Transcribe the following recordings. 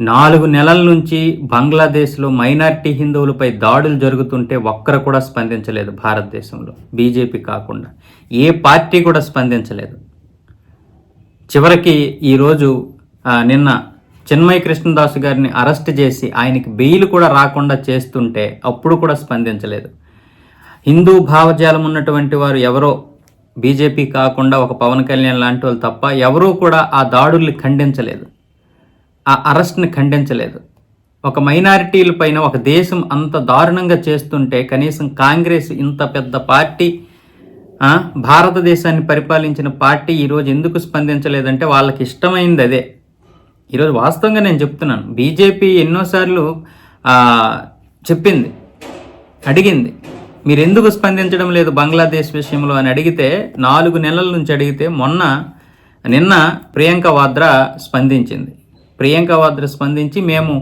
నాలుగు నెలల నుంచి బంగ్లాదేశ్లో మైనారిటీ హిందువులపై దాడులు జరుగుతుంటే ఒక్కరు కూడా స్పందించలేదు భారతదేశంలో. బీజేపీ కాకుండా. ఏ పార్టీ కూడా స్పందించలేదు. చివరికి ఈరోజు నిన్న చిన్మయ కృష్ణదాస్ గారిని అరెస్ట్ చేసి ఆయనకి బెయిల్ కూడా రాకుండా చేస్తుంటే అప్పుడు కూడా స్పందించలేదు. హిందూ భావజాలం ఉన్నటువంటి వారు ఎవరో బీజేపీ కాకుండా ఒక పవన్ కళ్యాణ్ లాంటి వాళ్ళు తప్ప ఎవరూ కూడా ఆ దాడుల్ని ఖండించలేదు. ఆ అరెస్ట్ని ఖండించలేదు. ఒక మైనారిటీల పైన ఒక దేశం అంత దారుణంగా చేస్తుంటే కనీసం కాంగ్రెస్ ఇంత పెద్ద పార్టీ భారతదేశాన్ని పరిపాలించిన పార్టీ ఈరోజు ఎందుకు స్పందించలేదంటే వాళ్ళకి ఇష్టమైంది అదే. ఈరోజు వాస్తవంగా నేను చెప్తున్నాను. బీజేపీ ఎన్నోసార్లు చెప్పింది అడిగింది. మీరు ఎందుకు స్పందించడం లేదు బంగ్లాదేశ్ విషయంలో అని అడిగితే నాలుగు నెలల నుంచి అడిగితే మొన్న నిన్న ప్రియాంక వాద్రా స్పందించింది. ప్రియాంక వాద్రా స్పందించి మేము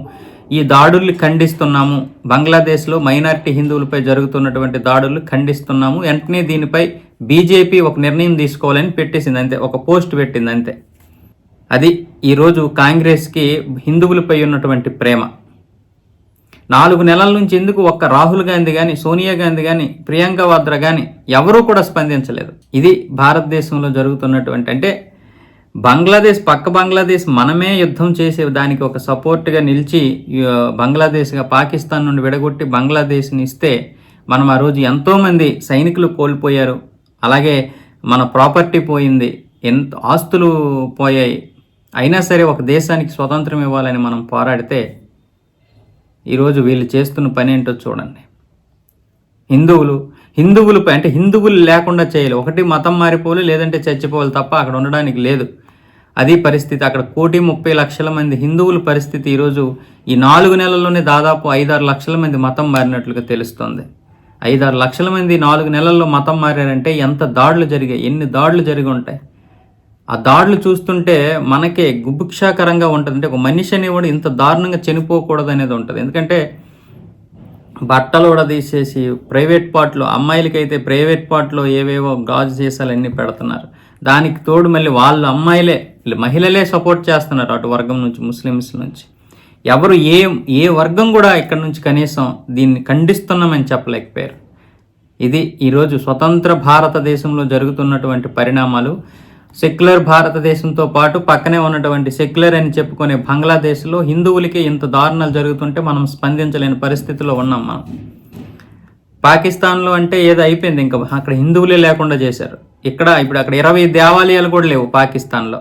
ఈ దాడుల్ని ఖండిస్తున్నాము. బంగ్లాదేశ్లో మైనారిటీ హిందువులపై జరుగుతున్నటువంటి దాడులు ఖండిస్తున్నాము. వెంటనే దీనిపై బీజేపీ ఒక నిర్ణయం తీసుకోవాలని పెట్టేసింది అంతే. ఒక పోస్ట్ పెట్టింది అంతే. అది ఈరోజు కాంగ్రెస్కి హిందువులపై ఉన్నటువంటి ప్రేమ. నాలుగు నెలల నుంచి ఎందుకు ఒక్క రాహుల్ గాంధీ కానీ సోనియా గాంధీ కానీ ప్రియాంక వాద్రా కానీ ఎవరూ కూడా స్పందించలేదు. ఇది భారతదేశంలో జరుగుతున్నటువంటి అంటే బంగ్లాదేశ్ పక్క బంగ్లాదేశ్ మనమే యుద్ధం చేసే దానికి ఒక సపోర్ట్గా నిలిచి బంగ్లాదేశ్గా పాకిస్తాన్ నుండి విడగొట్టి బంగ్లాదేశ్ని ఇస్తే మనం ఆ రోజు ఎంతోమంది సైనికులు కోల్పోయారు. అలాగే మన ప్రాపర్టీ పోయింది. ఎంత ఆస్తులు పోయాయి. అయినా సరే ఒక దేశానికి స్వతంత్రం ఇవ్వాలని మనం పోరాడితే ఈరోజు వీళ్ళు చేస్తున్న పని ఏంటో చూడండి. హిందువులు హిందువులపై అంటే హిందువులు లేకుండా చేయాలి. ఒకటి మతం మారిపోవాలి లేదంటే చచ్చిపోవాలి తప్ప అక్కడ ఉండడానికి లేదు. అది పరిస్థితి అక్కడ కోటి ముప్పై లక్షల మంది హిందువుల పరిస్థితి ఈరోజు ఈ నాలుగు నెలల్లోనే దాదాపు ఐదారు లక్షల మంది మతం మారినట్లుగా తెలుస్తోంది. ఐదారు లక్షల మంది నాలుగు నెలల్లో మతం మారారంటే ఎంత దాడులు జరిగాయి ఎన్ని దాడులు జరిగి ఉంటాయి? ఆ దాడులు చూస్తుంటే మనకే గుబుక్షాకరంగా ఉంటుంది. అంటే ఒక మనిషి అనేవాడు ఇంత దారుణంగా చనిపోకూడదు అనేది ఉంటుంది. ఎందుకంటే బట్టలు కూడా తీసేసి ప్రైవేట్ పార్ట్లో అమ్మాయిలకైతే ప్రైవేట్ పార్ట్లో ఏవేవో గాజు చేసాలన్నీ పెడుతున్నారు. దానికి తోడు మళ్ళీ వాళ్ళు అమ్మాయిలే మహిళలే సపోర్ట్ చేస్తున్నారు అటు వర్గం నుంచి ముస్లిమ్స్ నుంచి. ఎవరు ఏ ఏ వర్గం కూడా ఇక్కడ నుంచి కనీసం దీన్ని ఖండిస్తున్నామని చెప్పలేకపోయారు. ఇది ఈరోజు స్వతంత్ర భారతదేశంలో జరుగుతున్నటువంటి పరిణామాలు. సెక్యులర్ భారతదేశంతో పాటు పక్కనే ఉన్నటువంటి సెక్యులర్ అని చెప్పుకునే బంగ్లాదేశ్లో హిందువులకి ఇంత దారుణాలు జరుగుతుంటే మనం స్పందించలేని పరిస్థితిలో ఉన్నాం మనం. పాకిస్తాన్లో అంటే ఏదో అయిపోయింది ఇంకా. అక్కడ హిందువులే లేకుండా చేశారు. ఇక్కడ ఇప్పుడు అక్కడ ఇరవై దేవాలయాలు కూడా లేవు పాకిస్తాన్లో.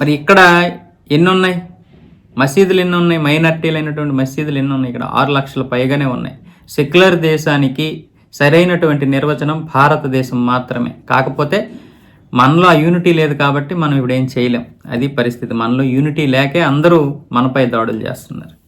మరి ఇక్కడ ఎన్ని ఉన్నాయి మసీదులు ఎన్ని ఉన్నాయి మైనార్టీలు అయినటువంటి మసీదులు ఎన్ని ఉన్నాయి ఇక్కడ ఆరు లక్షల పైగానే ఉన్నాయి. సెక్యులర్ దేశానికి సరైనటువంటి నిర్వచనం భారతదేశం మాత్రమే. కాకపోతే మనలో ఆ యూనిటీ లేదు కాబట్టి మనం ఇప్పుడు ఏం చేయలేం. అది పరిస్థితి. మనలో యూనిటీ లేకే అందరూ మనపై దాడులు చేస్తున్నారు.